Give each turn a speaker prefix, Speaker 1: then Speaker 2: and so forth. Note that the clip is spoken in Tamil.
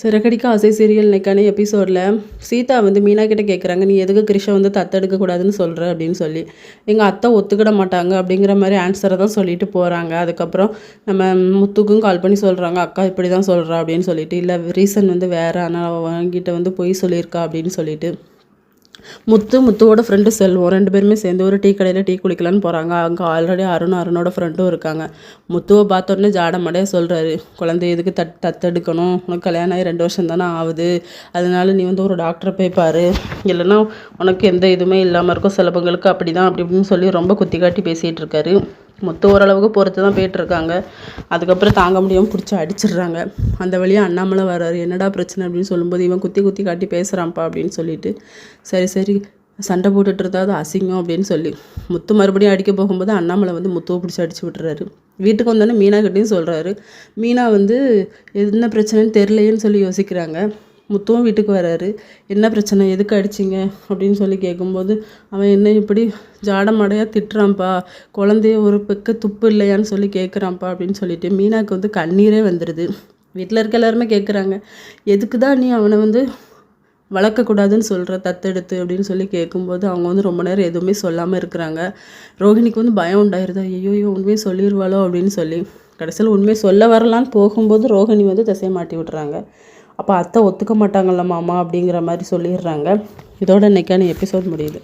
Speaker 1: சிறகடிக்க ஆசை சீரியல் இன்னைக்கான எபிசோடில் சீதா வந்து மீனா கிட்ட கேட்குறாங்க நீ எதுக்கு கிருஷை வந்து தத்தெடுக்கக்கூடாதுன்னு சொல்கிற அப்படின்னு சொல்லி. எங்கள் அத்தை ஒத்துக்கிட மாட்டாங்க அப்படிங்கிற மாதிரி ஆன்சரை தான் சொல்லிட்டு போகிறாங்க அதுக்கப்புறம் நம்ம முத்துக்கும் கால் பண்ணி சொல்கிறாங்க அக்கா இப்படி தான் சொல்கிறா அப்படின்னு சொல்லிட்டு. இல்லை ரீசன் வந்து வேறு. ஆனால் வாங்கிட்ட வந்து பொய் சொல்லியிருக்கா அப்படின்னு சொல்லிட்டு. முத்து முத்துவோட ஃப்ரெண்டு செல்வம். ரெண்டு பேருமே சேர்ந்து ஒரு டீ கடையில் டீ குளிக்கலான்னு போகிறாங்க அங்கே ஆல்ரெடி அருண் அருணோட ஃப்ரெண்டும் இருக்காங்க. முத்துவை பார்த்தோன்னே ஜாடமடையே சொல்கிறாரு குழந்தை எதுக்கு தட் தத்தெடுக்கணும்? உனக்கு கல்யாணம் ஆகி ரெண்டு வருஷம் தானே ஆகுது. அதனால நீ வந்து ஒரு டாக்டரை போய் பாரு. இல்லைன்னா உனக்கு எந்த இதுவுமே இல்லாமல் இருக்கும். சிலபங்களுக்கு அப்படி தான் அப்படி இப்படின்னு சொல்லி ரொம்ப குத்தி காட்டி பேசிகிட்டு இருக்காரு. மொத்த ஓரளவுக்கு பொறுத்து தான் போயிட்டுருக்காங்க. அதுக்கப்புறம் தாங்க முடியாமல் பிடிச்சி அடிச்சிடுறாங்க. அந்த வழியாக அண்ணாமலை வர்றாரு. என்னடா பிரச்சனை அப்படின்னு சொல்லும்போது இவன் குத்தி குத்தி காட்டி பேசுகிறான்ப்பா அப்படின்னு சொல்லிட்டு சரி சரி சண்டை போட்டுட்டு இருந்தா அது அசிங்கம் அப்படின்னு சொல்லி முத்து மறுபடியும் அடிக்க போகும்போது அண்ணாமலை வந்து முத்துவை பிடிச்சி அடிச்சு விட்டுறாரு. வீட்டுக்கு வந்தோடனே மீனா கிட்டேயும் சொல்கிறாரு மீனா வந்து என்ன பிரச்சனைன்னு தெரிலையேன்னு சொல்லி யோசிக்கிறாங்க. முத்துவும் வீட்டுக்கு வராரு. என்ன பிரச்சனை? எதுக்கு அடிச்சிங்க? அப்படின்னு சொல்லி கேட்கும்போது அவன் என்ன இப்படி ஜாடமடையாக திட்டுறான்ப்பா. குழந்தைய ஒரு பெக்க துப்பு இல்லையான்னு சொல்லி கேட்குறான்ப்பா அப்படின்னு சொல்லிட்டு மீனாக்கு வந்து கண்ணீரே வந்துடுது வீட்டில் இருக்க எல்லாருமே கேட்குறாங்க எதுக்கு தான் நீ அவனை வந்து வளர்க்கக்கூடாதுன்னு சொல்கிற தத்தெடுத்து அப்படின்னு சொல்லி கேட்கும்போது அவங்க வந்து ரொம்ப நேரம் எதுவுமே சொல்லாமல் இருக்கிறாங்க. ரோஹிணிக்கு வந்து பயம் உண்டாயிருதா. ஐயோ ஐயோ உண்மையை சொல்லிடுவாளோ அப்படின்னு சொல்லி கடைசியில் உண்மையை சொல்ல வரலான்னு போகும்போது ரோஹிணி வந்து திசையை மாட்டி விட்றாங்க. அப்போ அத்தை ஒத்துக்க மாட்டாங்கல்ல மாமா அப்படிங்கிற மாதிரி சொல்லிடுறாங்க. இதோட இன்றைக்கான எபிசோட் முடியுது.